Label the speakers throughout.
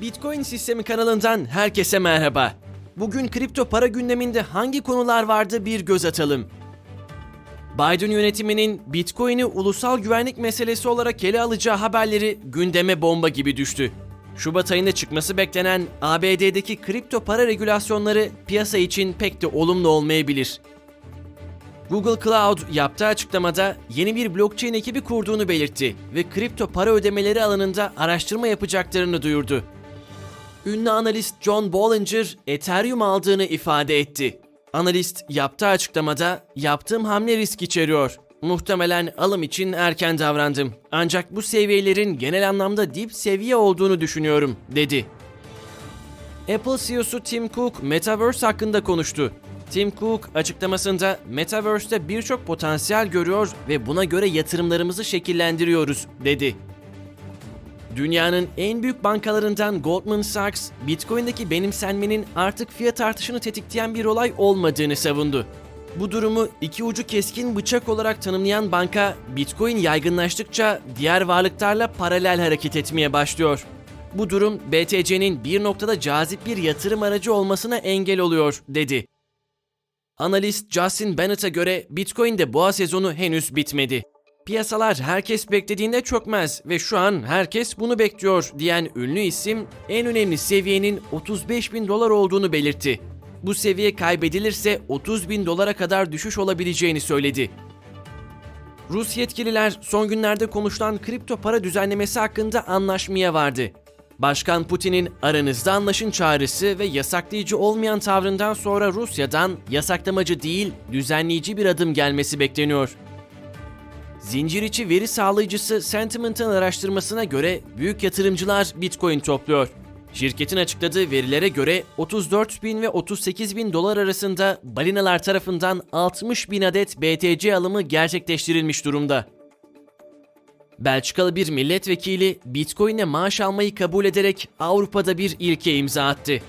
Speaker 1: Bitcoin Sistemi kanalından herkese merhaba. Bugün kripto para gündeminde hangi konular vardı bir göz atalım. Biden yönetiminin Bitcoin'i ulusal güvenlik meselesi olarak ele alacağı haberleri gündeme bomba gibi düştü. Şubat ayında çıkması beklenen ABD'deki kripto para regülasyonları piyasa için pek de olumlu olmayabilir. Google Cloud yaptığı açıklamada yeni bir blockchain ekibi kurduğunu belirtti ve kripto para ödemeleri alanında araştırma yapacaklarını duyurdu. Ünlü analist John Bollinger Ethereum aldığını ifade etti. Analist yaptığı açıklamada yaptığım hamle risk içeriyor. Muhtemelen alım için erken davrandım. Ancak bu seviyelerin genel anlamda dip seviye olduğunu düşünüyorum, dedi. Apple CEO'su Tim Cook Metaverse hakkında konuştu. Tim Cook açıklamasında Metaverse'te birçok potansiyel görüyor ve buna göre yatırımlarımızı şekillendiriyoruz, dedi. Dünyanın en büyük bankalarından Goldman Sachs, Bitcoin'deki benimsenmenin artık fiyat artışını tetikleyen bir olay olmadığını savundu. Bu durumu iki ucu keskin bıçak olarak tanımlayan banka, Bitcoin yaygınlaştıkça diğer varlıklarla paralel hareket etmeye başlıyor. Bu durum BTC'nin bir noktada cazip bir yatırım aracı olmasına engel oluyor, dedi. Analist Justin Bennett'a göre Bitcoin'de boğa sezonu henüz bitmedi. Piyasalar herkes beklediğinde çökmez ve şu an herkes bunu bekliyor diyen ünlü isim en önemli seviyenin 35 bin dolar olduğunu belirtti. Bu seviye kaybedilirse 30 bin dolara kadar düşüş olabileceğini söyledi. Rus yetkililer son günlerde konuşulan kripto para düzenlemesi hakkında anlaşmaya vardı. Başkan Putin'in aranızda anlaşın çağrısı ve yasaklayıcı olmayan tavrından sonra Rusya'dan yasaklamacı değil, düzenleyici bir adım gelmesi bekleniyor. Zincir içi veri sağlayıcısı Sentiment'ın araştırmasına göre büyük yatırımcılar Bitcoin topluyor. Şirketin açıkladığı verilere göre 34 bin ve 38 bin dolar arasında balinalar tarafından 60 bin adet BTC alımı gerçekleştirilmiş durumda. Belçikalı bir milletvekili Bitcoin'e maaş almayı kabul ederek Avrupa'da bir ilke imza attı.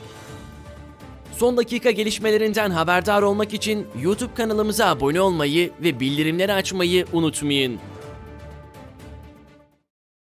Speaker 1: Son dakika gelişmelerinden haberdar olmak için YouTube kanalımıza abone olmayı ve bildirimleri açmayı unutmayın.